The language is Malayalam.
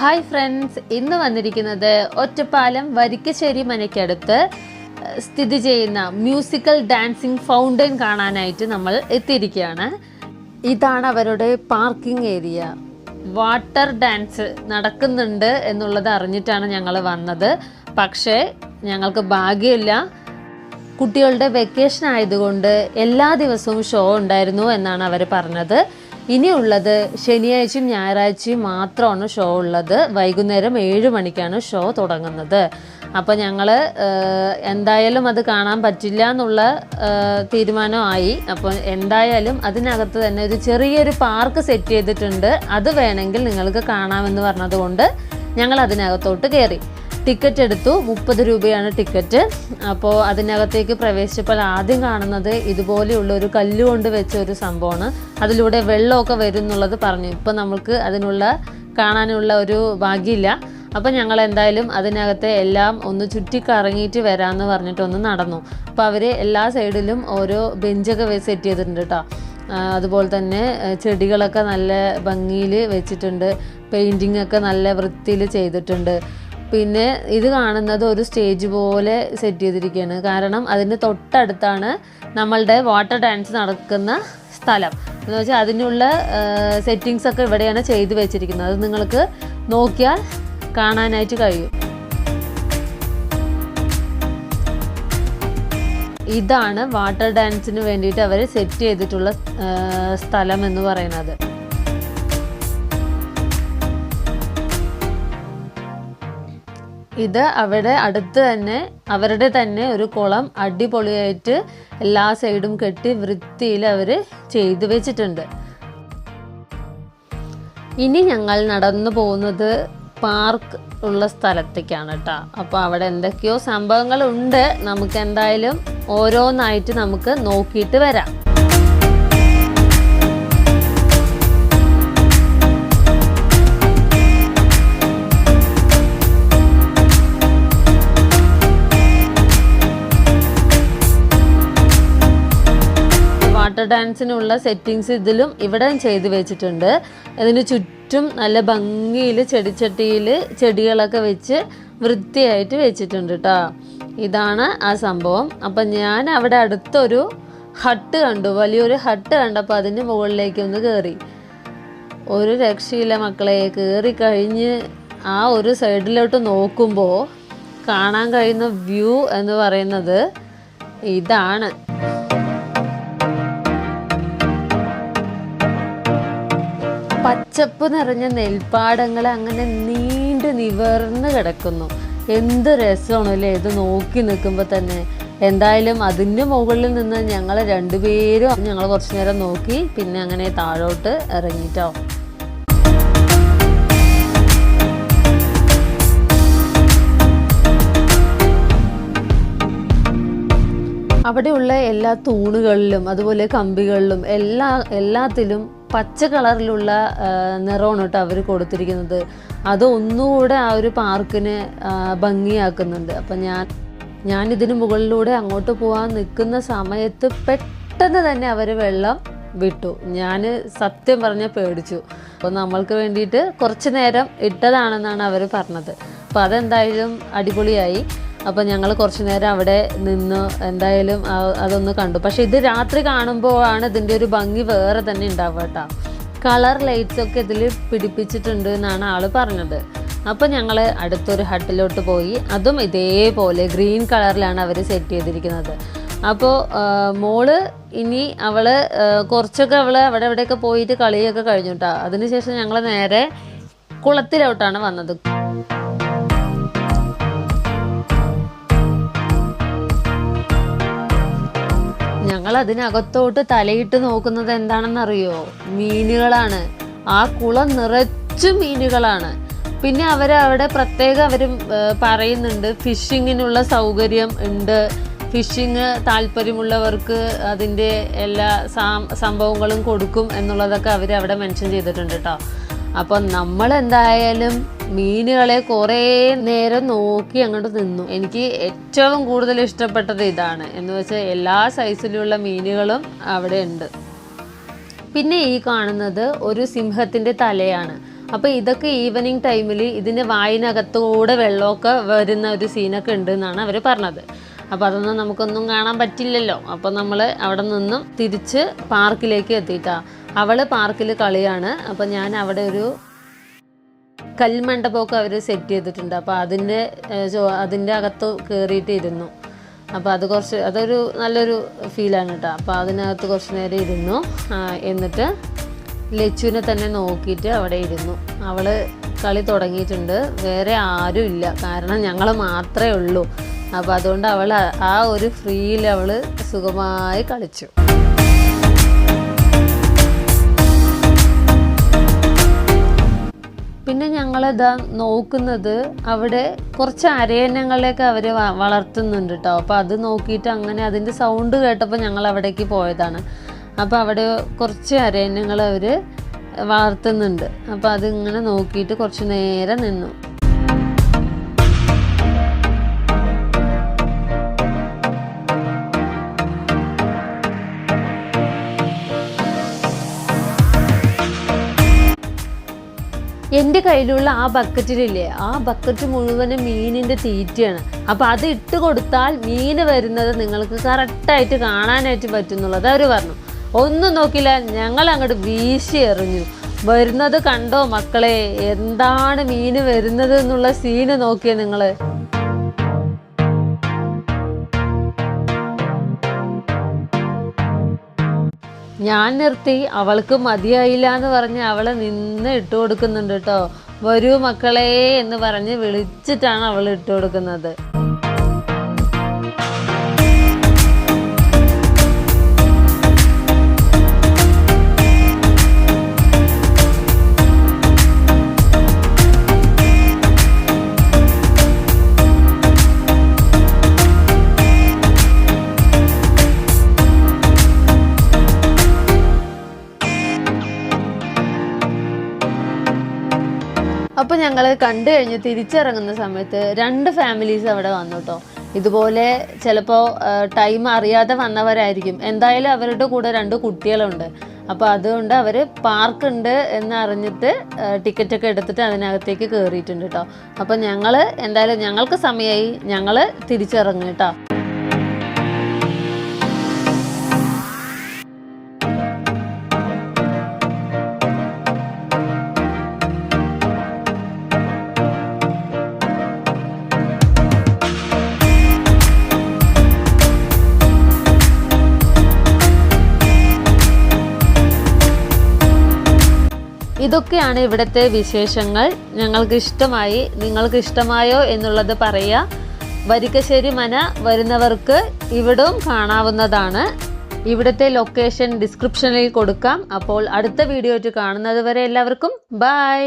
ഹായ് ഫ്രണ്ട്സ് ഇന്ന് വന്നിരിക്കുന്നത് ഒറ്റപ്പാലം വരിക്കശ്ശേരി മനയ്ക്കടുത്ത് സ്ഥിതി ചെയ്യുന്ന മ്യൂസിക്കൽ ഡാൻസിങ് ഫൗണ്ടൻ കാണാനായിട്ട് നമ്മൾ എത്തിയിരിക്കുകയാണ്. ഇതാണ് അവരുടെ പാർക്കിംഗ് ഏരിയ. വാട്ടർ ഡാൻസ് നടക്കുന്നുണ്ട് എന്നുള്ളത് അറിഞ്ഞിട്ടാണ് ഞങ്ങൾ വന്നത്. പക്ഷേ ഞങ്ങൾക്ക് ഭാഗ്യമില്ല. കുട്ടികളുടെ വെക്കേഷൻ ആയതുകൊണ്ട് എല്ലാ ദിവസവും ഷോ ഉണ്ടായിരുന്നു എന്നാണ് അവർ പറഞ്ഞത്. ഇനിയുള്ളത് ശനിയാഴ്ചയും ഞായറാഴ്ചയും മാത്രമാണ് ഷോ ഉള്ളത്. വൈകുന്നേരം ഏഴ് മണിക്കാണ് ഷോ തുടങ്ങുന്നത്. അപ്പോൾ ഞങ്ങൾ എന്തായാലും അത് കാണാൻ പറ്റില്ല എന്നുള്ള തീരുമാനമായി. അപ്പോൾ എന്തായാലും അതിനകത്ത് തന്നെ ഒരു ചെറിയൊരു പാർക്ക് സെറ്റ് ചെയ്തിട്ടുണ്ട്. അത് വേണമെങ്കിൽ നിങ്ങൾക്ക് കാണാമെന്ന് പറഞ്ഞതുകൊണ്ട് ഞങ്ങൾ അതിനകത്തോട്ട് കയറി. ടിക്കറ്റ് എടുത്തു. മുപ്പത് രൂപയാണ് ടിക്കറ്റ് അപ്പോൾ അതിനകത്തേക്ക് പ്രവേശിച്ചപ്പോൾ ആദ്യം കാണുന്നത് ഇതുപോലെയുള്ള ഒരു കല്ലുകൊണ്ട് വെച്ച ഒരു സംഭവമാണ്. അതിലൂടെ വെള്ളമൊക്കെ വരും എന്നുള്ളത് പറഞ്ഞു. ഇപ്പം നമ്മൾക്ക് അതിനുള്ള കാണാനുള്ള ഒരു ഭാഗ്യമില്ല. അപ്പം ഞങ്ങൾ എന്തായാലും അതിനകത്തെ എല്ലാം ഒന്ന് ചുറ്റിക്കറങ്ങിയിട്ട് വരാമെന്ന് പറഞ്ഞിട്ടൊന്ന് നടന്നു. അപ്പോൾ അവർ എല്ലാ സൈഡിലും ഓരോ ബെഞ്ചൊക്കെ സെറ്റ് ചെയ്തിട്ടുണ്ട് കേട്ടോ അതുപോലെ തന്നെ ചെടികളൊക്കെ നല്ല ഭംഗിയിൽ വെച്ചിട്ടുണ്ട്. പെയിന്റിങ്ങൊക്കെ നല്ല വൃത്തിയിൽ ചെയ്തിട്ടുണ്ട്. പിന്നെ ഇത് കാണുന്നത് ഒരു സ്റ്റേജ് പോലെ സെറ്റ് ചെയ്തിരിക്കുകയാണ്. കാരണം അതിന് തൊട്ടടുത്താണ് നമ്മളുടെ വാട്ടർ ഡാൻസ് നടക്കുന്ന സ്ഥലം. എന്ന് വെച്ചാൽ അതിനുള്ള സെറ്റിങ്സ് ഒക്കെ ഇവിടെയാണ് ചെയ്തു വെച്ചിരിക്കുന്നത്. അത് നിങ്ങൾക്ക് നോക്കിയാൽ കാണാനായിട്ട് കഴിയും. ഇതാണ് വാട്ടർ ഡാൻസിന് വേണ്ടിയിട്ട് അവർ സെറ്റ് ചെയ്തിട്ടുള്ള സ്ഥലം എന്ന് പറയുന്നത്. ഇത് അവിടെ അടുത്ത് തന്നെ അവരുടെ തന്നെ ഒരു കുളം അടിപൊളിയായിട്ട് എല്ലാ സൈഡും കെട്ടി വൃത്തിയിൽ അവർ ചെയ്തു വെച്ചിട്ടുണ്ട്. ഇനി ഞങ്ങൾ നടന്നു പോകുന്നത് പാർക്ക് ഉള്ള സ്ഥലത്തേക്കാണ് കേട്ടോ. അപ്പോൾ അവിടെ എന്തൊക്കെയോ സംഭവങ്ങളുണ്ട്. നമുക്ക് എന്തായാലും ഓരോന്നായിട്ട് നമുക്ക് നോക്കിയിട്ട് വരാം. വാട്ടർ ഡാൻസിനുള്ള സെറ്റിങ്സ് ഇതിലും ഇവിടെ ചെയ്ത് വെച്ചിട്ടുണ്ട്. അതിന് ചുറ്റും നല്ല ഭംഗിയിൽ ചെടിച്ചട്ടിയിൽ ചെടികളൊക്കെ വെച്ച് വൃത്തിയായിട്ട് വെച്ചിട്ടുണ്ട് കേട്ടോ ഇതാണ് ആ സംഭവം. അപ്പം ഞാൻ അവിടെ അടുത്തൊരു ഹട്ട് കണ്ടു. വലിയൊരു ഹട്ട് കണ്ടപ്പോൾ അതിന് മുകളിലേക്ക് ഒന്ന് കയറി ഒരു രക്ഷയില്ല മക്കളെ. കയറി കഴിഞ്ഞ് ആ ഒരു സൈഡിലോട്ട് നോക്കുമ്പോൾ കാണാൻ കഴിയുന്ന വ്യൂ എന്ന് പറയുന്നത് ഇതാണ്. പച്ചപ്പ് നിറഞ്ഞ നെൽപ്പാടങ്ങൾ അങ്ങനെ നീണ്ടു നിവർന്ന് കിടക്കുന്നു. എന്ത് രസമാണ് അല്ലേ? ഇത് നോക്കി നിൽക്കുമ്പോൾ തന്നെ. എന്തായാലും അതിന്റെ മുകളിൽ നിന്ന് ഞങ്ങൾ രണ്ടുപേരും ഞങ്ങൾ കുറച്ചു നേരം നോക്കി പിന്നെ അങ്ങനെ താഴോട്ട് ഇറങ്ങിട്ടോ. അവിടെയുള്ള എല്ലാ തൂണുകളിലും അതുപോലെ കമ്പികളിലും എല്ലാ എല്ലാത്തിലും പച്ച കളറിലുള്ള നിറമാണ് കേട്ടോ അവർ കൊടുത്തിരിക്കുന്നത്. അത് ഒന്നുകൂടെ ആ ഒരു പാർക്കിനെ ഭംഗിയാക്കുന്നുണ്ട്. അപ്പം ഞാൻ ഞാൻ ഇതിന് മുകളിലൂടെ അങ്ങോട്ട് പോകാൻ നിൽക്കുന്ന സമയത്ത് പെട്ടെന്ന് തന്നെ അവർ വെള്ളം വിട്ടു. ഞാൻ സത്യം പറഞ്ഞ പേടിച്ചു. അപ്പോൾ നമ്മൾക്ക് വേണ്ടിയിട്ട് കുറച്ച് നേരം ഇട്ടതാണെന്നാണ് അവർ പറഞ്ഞത്. അപ്പോൾ അതെന്തായാലും അടിപൊളിയായി. അപ്പോൾ ഞങ്ങൾ കുറച്ച് നേരം അവിടെ നിന്ന്. എന്തായാലും അതൊന്ന് കണ്ടു. പക്ഷേ ഇത് രാത്രി കാണുമ്പോഴാണ് ഇതിന്റെ ഒരു ഭംഗി വേറെ തന്നെ ഉണ്ടാവുക കേട്ടോ. കളർ ലൈറ്റ്സ് ഒക്കെ ഇതിൽ പിടിപ്പിച്ചിട്ടുണ്ട് എന്നാണ് ആൾ പറഞ്ഞത്. അപ്പോൾ ഞങ്ങൾ അടുത്തൊരു ഹട്ടിലോട്ട് പോയി. അതും ഇതേപോലെ ഗ്രീൻ കളറിലാണ് അവർ സെറ്റ് ചെയ്തിരിക്കുന്നത്. അപ്പോൾ മോൾ ഇനി അവൾ കുറച്ചൊക്കെ അവൾ അവിടെ എവിടെയൊക്കെ പോയിട്ട് കളിയൊക്കെ കഴിഞ്ഞു കേട്ടോ. അതിനുശേഷം ഞങ്ങൾ നേരെ കുളത്തിലോട്ടാണ് വന്നത്. ഞങ്ങൾ അതിനകത്തോട്ട് തലയിട്ട് നോക്കുന്നത് എന്താണെന്നറിയോ? മീനുകളാണ്. ആ കുളം നിറച്ചു മീനുകളാണ്. പിന്നെ അവർ അവിടെ പ്രത്യേകം അവർ പറയുന്നുണ്ട് ഫിഷിങ്ങിനുള്ള സൗകര്യം ഉണ്ട്. ഫിഷിങ് താല്പര്യമുള്ളവർക്ക് അതിന്റെ എല്ലാ സംഭവങ്ങളും കൊടുക്കും എന്നുള്ളതൊക്കെ അവർ അവിടെ മെൻഷൻ ചെയ്തിട്ടുണ്ട് കേട്ടോ അപ്പം നമ്മൾ എന്തായാലും മീനുകളെ കുറേ നേരം നോക്കി അങ്ങോട്ട് നിന്നു. എനിക്ക് ഏറ്റവും കൂടുതൽ ഇഷ്ടപ്പെട്ടത് ഇതാണ്. എന്ന് വെച്ചാൽ എല്ലാ സൈസിലുള്ള മീനുകളും അവിടെ ഉണ്ട്. പിന്നെ ഈ കാണുന്നത് ഒരു സിംഹത്തിന്റെ തലയാണ്. അപ്പോൾ ഇതൊക്കെ ഈവനിങ് ടൈമിൽ ഇതിന്റെ വായിനകത്തൂടെ വെള്ളമൊക്കെ വരുന്ന ഒരു സീനൊക്കെ ഉണ്ട് എന്നാണ് അവർ പറഞ്ഞത്. അപ്പോൾ അതൊന്നും നമുക്കൊന്നും കാണാൻ പറ്റില്ലല്ലോ. അപ്പോൾ നമ്മൾ അവിടെ നിന്നും തിരിച്ച് പാർക്കിലേക്ക് എത്തിയിട്ടാ. അവൾ പാർക്കിൽ കളിയാണ്. അപ്പോൾ ഞാൻ അവിടെ ഒരു കൽമണ്ഡപമൊക്കെ അവർ സെറ്റ് ചെയ്തിട്ടുണ്ട്. അപ്പോൾ അതിന്റെ അതിന്റെ അകത്ത് കയറിയിട്ട് ഇരുന്നു അപ്പോൾ അത് കുറച്ച് അതൊരു നല്ലൊരു ഫീലാണ് കേട്ടോ അപ്പോൾ അതിനകത്ത് കുറച്ച് നേരം ഇരുന്നു. എന്നിട്ട് ലച്ചുവിനെ തന്നെ നോക്കിയിട്ട് അവിടെ ഇരുന്നു. അവൾ കളി തുടങ്ങിയിട്ടുണ്ട്. വേറെ ആരും ഇല്ല. കാരണം ഞങ്ങൾ മാത്രമേ ഉള്ളൂ. അപ്പോൾ അതുകൊണ്ട് അവൾ ആ ഒരു ഫ്രീയിൽ അവൾ സുഖമായി കളിച്ചു. ഞങ്ങളിതാ നോക്കുന്നത് അവിടെ കുറച്ച് അരയന്നങ്ങളിലേക്ക് അവർ വളർത്തുന്നുണ്ട് കേട്ടോ അപ്പോൾ അത് നോക്കിയിട്ട് അങ്ങനെ അതിന്റെ സൗണ്ട് കേട്ടപ്പോൾ ഞങ്ങൾ അവിടേക്ക് പോയതാണ്. അപ്പോൾ അവിടെ കുറച്ച് അരയന്നങ്ങൾ അവർ വളർത്തുന്നുണ്ട്. അപ്പോൾ അതിങ്ങനെ നോക്കിയിട്ട് കുറച്ച് നേരം നിന്നു. എന്റെ കയ്യിലുള്ള ആ ബക്കറ്റിലില്ലേ ആ ബക്കറ്റ് മുഴുവനും മീനിന്റെ തീറ്റയാണ്. അപ്പോൾ അത് ഇട്ട് കൊടുത്താൽ മീൻ വരുന്നത് നിങ്ങൾക്ക് കറക്റ്റായിട്ട് കാണാനായിട്ട് പറ്റുന്നുള്ളത് അവർ പറഞ്ഞു. ഒന്നും നോക്കില്ല ഞങ്ങൾ അങ്ങോട്ട് വീശി എറിഞ്ഞു. വരുന്നത് കണ്ടോ മക്കളെ? എന്താണ് മീൻ വരുന്നത് എന്നുള്ള സീന് നോക്കിയേ നിങ്ങൾ ഞാൻ നിർത്തി. അവൾക്ക് മതിയായില്ല എന്ന് പറഞ്ഞ് അവളെ നിന്ന് ഇട്ട് കൊടുക്കുന്നുണ്ട് കേട്ടോ. വരൂ മക്കളെ എന്ന് പറഞ്ഞ് വിളിച്ചിട്ടാണ് അവൾ ഇട്ട് കൊടുക്കുന്നത്. അപ്പോൾ ഞങ്ങൾ കണ്ടു കഴിഞ്ഞ് തിരിച്ചിറങ്ങുന്ന സമയത്ത് രണ്ട് ഫാമിലീസ് അവിടെ വന്നു കേട്ടോ ഇതുപോലെ ചിലപ്പോൾ ടൈം അറിയാതെ വന്നവരായിരിക്കും. എന്തായാലും അവരുടെ കൂടെ രണ്ട് കുട്ടികളുണ്ട്. അപ്പോൾ അതുകൊണ്ട് അവർ പാർക്കുണ്ട് എന്ന് അറിഞ്ഞിട്ട് ടിക്കറ്റൊക്കെ എടുത്തിട്ട് അതിനകത്തേക്ക് കയറിയിട്ടുണ്ട് കേട്ടോ അപ്പോൾ ഞങ്ങൾ എന്തായാലും ഞങ്ങൾക്ക് സമയമായി ഞങ്ങൾ തിരിച്ചിറങ്ങി കേട്ടോ ഇതൊക്കെയാണ് ഇവിടുത്തെ വിശേഷങ്ങൾ. ഞങ്ങൾക്ക് ഇഷ്ടമായി നിങ്ങൾക്ക് ഇഷ്ടമായോ എന്നുള്ളത് പറയുക. വരിക്കശ്ശേരി മന വരുന്നവർക്ക് ഇവിടവും കാണാവുന്നതാണ്. ഇവിടുത്തെ ലൊക്കേഷൻ ഡിസ്ക്രിപ്ഷനിൽ കൊടുക്കാം. അപ്പോൾ അടുത്ത വീഡിയോ കാണുന്നത് വരെ എല്ലാവർക്കും ബൈ